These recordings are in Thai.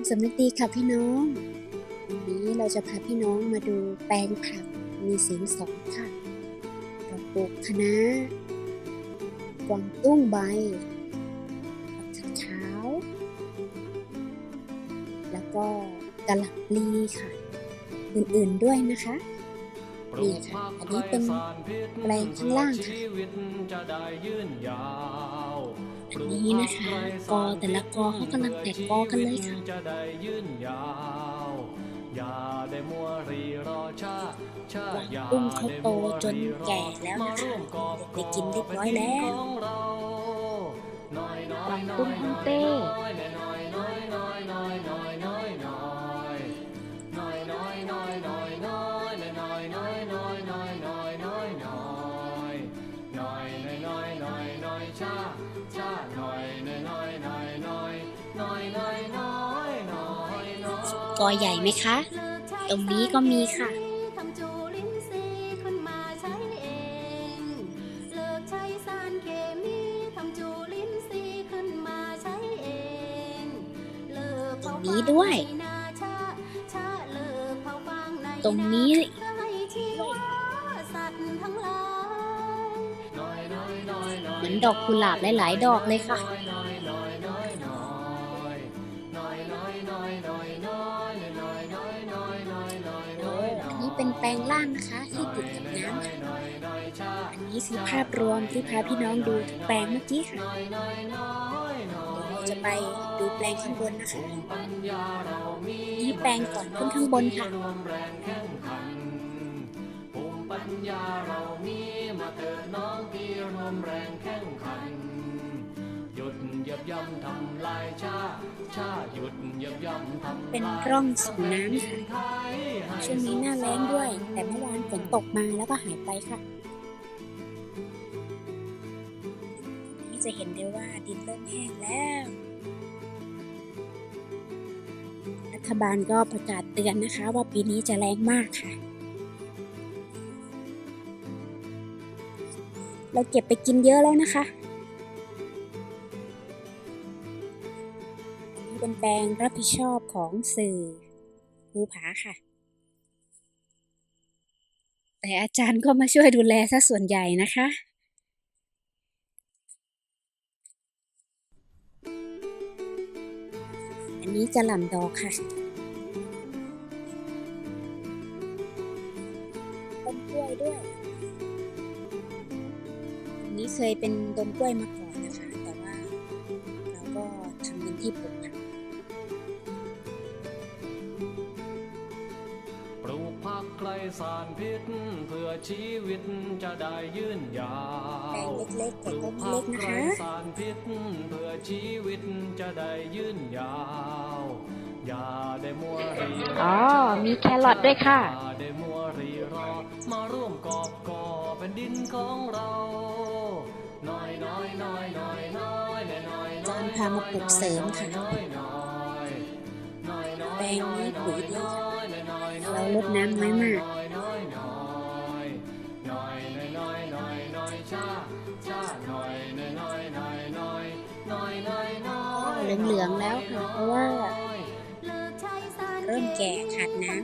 คำสำนึกดีค่ะพี่น้อง วันนี้เราจะพาพี่น้องมาดูแปลงผักมีสีสองค่ะเราปลูกคะน้ากวางตุ้งใบผักกาดขาแล้วก็กะหล่ำปลีค่ะ อื่นๆด้วยนะคะนี่ค่ะ อันนี้เป็นแปลงข้างล่างค่ะ อันนี้นะคะกอแต่ละกอเขากำลังแตกกอกันเลยค่ะจะได้ยืนยาวอย่าได้มัวรีรอช้าช้าอย่ากุ้งเขาได้โตมัวจนรีรอแก่แล้วนะคะมาร่วมกอบเด็กๆกินเรียบร้อยแล้วของเราน้อยน้อยกวางตุ้งฮ่องเต้ กอใหญ่ไหมคะ ตรงนี้ก็มีค่ะตรงนี้ด้วย ตรงนี้เหมือนดอกกุหลาบหลาย ๆ ดอกเลยค่ะ แปลงล่างนะคะที่ติดกับน้ำค่ะอันนี้คือภาพรวมที่พาพี่น้องดูทุกแปลงเมื่อกี้ค่ะเดี๋ยวเราจะไปดูแปลงข้างบนนะคะนี่แปลงก่อนขึ้นข้างบนค่ะภูมิปัญญาเรามีมาเถิดน้องพี่รวมแรงแข่งขันหยุดหยียบย่ำทำลายชาติ เหยียบย่ำทำลายเป็นร่องส่งน้ำค่ะช่วงนี้หน้าแล้งด้วย แต่เมื่อวานฝนตกมาแล้วก็หายไปค่ะนี่จะเห็นได้ว่าดินเริ่มแห้งแล้ว รัฐบาลก็ประกาศเตือนนะคะ ว่าปีนี้จะแรงมากค่ะ เราเก็บไปกินเยอะแล้วนะคะ แปลงรับผิดชอบของสื่อภูผาค่ะ แต่อาจารย์ก็มาช่วยดูแลซะส่วนใหญ่นะคะอันนี้จะหล่ำดอกค่ะต้นกล้วยด้วยอันนี้เคยเป็นต้นกล้วยมาก่อนนะคะ แต่ว่าเราก็ทำเป็นที่ปลูก สารพิษเพื่อชีวิตจะได้ยืนยาแปลงวเล็กๆปแต่ลูก็กไม่ผัเล็กกนะไกลคะสารพิษเพื่อชีวิตจะได้ยืนยาวอย่าได้มัวรีรอ๋อ มีแครอทด้วยค่ะอย่าได้มัวรีรอมาร่วมกอบก่อแผ่นดินของเราน้อยน้อยน้อยน้อยน้อยน้อยอาจารย์พามาปลูกเสริมค่ะน้อยน้อยน้อยน้อยแปลงนี้ปุ๋ยดีค่ะน้อยน้อยเราลดน้ำน้อยมาก อยชาชาน้อยน้อยน้อยน้อยน้อยน้อยน้อยเหลืองๆแล้วค่ะเพราะว่าเลิกใช้สารเริ่มแก่ขาดน้ำ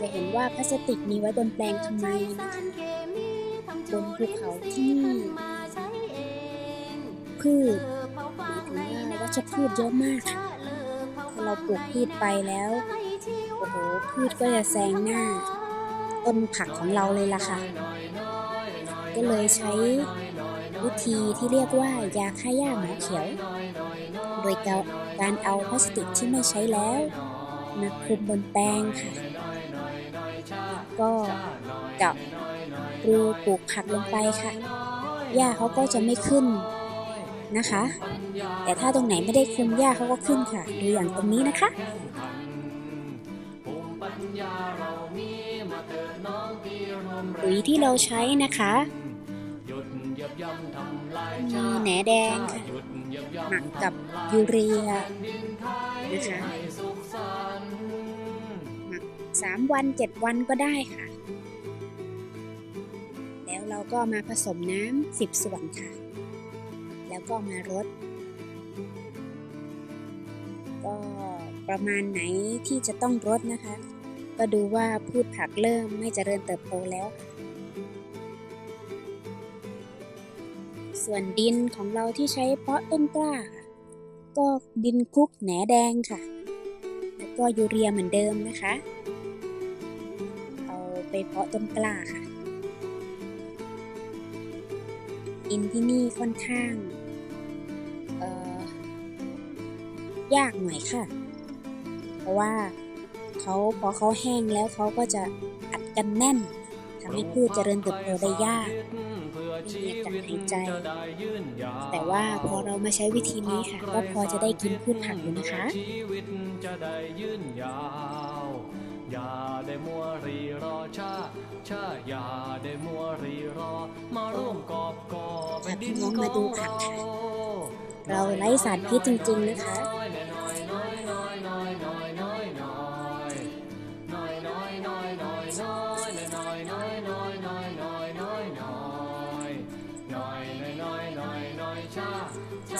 จะเห็นว่าพลาสติกมีไว้บนแปลงทำไมนะคะบนภูเขาที่นี่พืชหมายถึงว่าวัชพืชเยอะมากค่ะถ้าเราปลูกพืชไปแล้วโอ้โหพืชก็จะแซงหน้า ต้นผักของเราเลยล่ะค่ะ ก็เลยใช้วิธีที่เรียกว่ายาฆ่าหญ้าหมอเขียว โดยการเอาพลาสติกที่ไม่ใช้แล้วมาคลุมบนแปลงค่ะ ก็เจาะรูปลูกผักลงไปค่ะ หญ้าเขาก็จะไม่ขึ้นนะคะ แต่ถ้าตรงไหนไม่ได้คลุมหญ้าเขาก็ขึ้นค่ะ ดูอย่างตรงนี้นะคะปุ๋ ยที่เราใช้นะคะมีแหนแดงค่ะหมักกับยูเรียนะคะหมักสามวันเจ็ดวันก็ได้ค่ะ แล้วเราก็มาผสมน้ำสิบส่วนค่ะ แล้วก็มารดก็ประมาณไหนที่จะต้องรดนะคะ ก็ดูว่าพืชผักเริ่มไม่เจริญเติบโตแล้วค่ะ ส่วนดินของเราที่ใช้เพาะต้นกล้าค่ะ ก็ดินคุกแหนแดงค่ะ แล้วก็ยูเรียเหมือนเดิมนะคะ เอาไปเพาะต้นกล้าค่ะ ดินที่นี่ค่อนข้างยากหน่อยค่ะ เพราะว่าเขาพอเขาแห้งแล้วเขาก็จะอัดกันแน่นทำให้พืชเจริญเติบโตได้ยาก ไม่มีอากาศหายใจแต่ว่าพอเรามาใช้วิธีนี้ค่ะ ก็พอจะได้กินพืชผักอยู่นะคะชีวิตจะได้ยืนยาว อย่าได้มัวรีรอช้าช้าอย่าได้มัวรีรอ มาร่วมกอบกอเป็นดินพาพี่น้องมาเราไร้สารพิษจริง ๆ นะคะ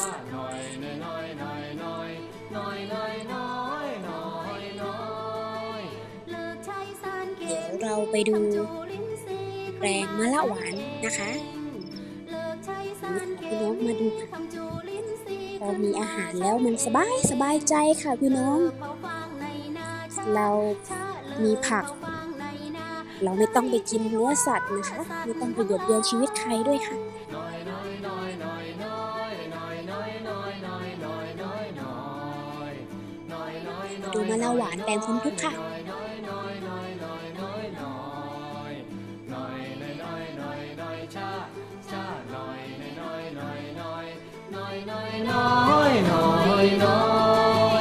ช้าน้อยน้อยน้อยน้อยน้อยน้อยน้อยน้อยน้อยเลิกใช้สารเคมีเดี๋ยวเราไปดูทำจุลินทรีย์แปลงมะละหวานนะคะเลิกใช้สารเคพี่น้องมาดูค่ะทำจุลินทรีย์พอมีอาหารแล้วมันสบายสบายใจค่ะพี่น้อง เรามีผัก เราไม่ต้องไปกินเนื้อสัตว์นะคะ ไม่ต้องไปเบียดเบียนชีวิตใครด้วยค่ะ ดูมะละหวานแปลงพ้นทุกค่ะน้อยน้อยน้อ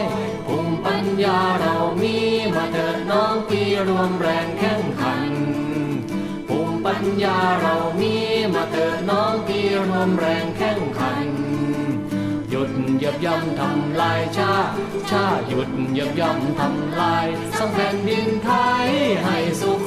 ยภูมิปัญญาเรามีมาเถิดน้องพี่รวมแรงแข่งขันภูมิปัญญาเรามีมาเถิดน้องพี่รวมแรงแข่งขัน หยับย่ำทำลายชาชาหยุดหยับย่ำทำลายสร้างแผ่นดินไทยให้สุข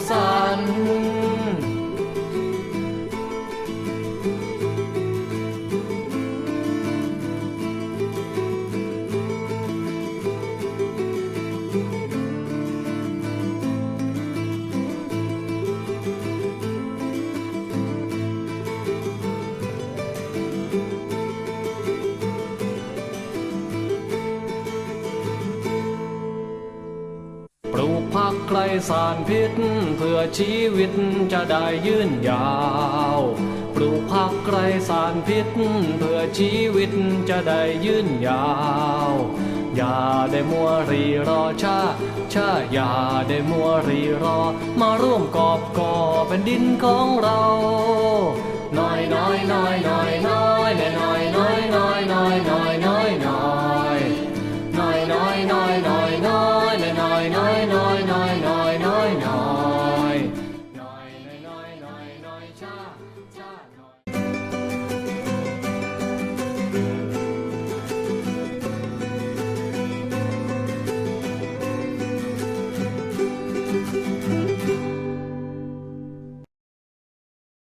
กผักไกลสารพิษ เพื่อชีวิตจะได้ยืนยาว ปลูกผักไกลสารพิษ เพื่อชีวิตจะได้ยืนยาว อย่าได้มัวรีรอชาชาอย่าได้มัวรีรอ มาร่วมกอบก่อเป็นดินของเราน้อยน้อยน้อยน้อยน้อย cha cha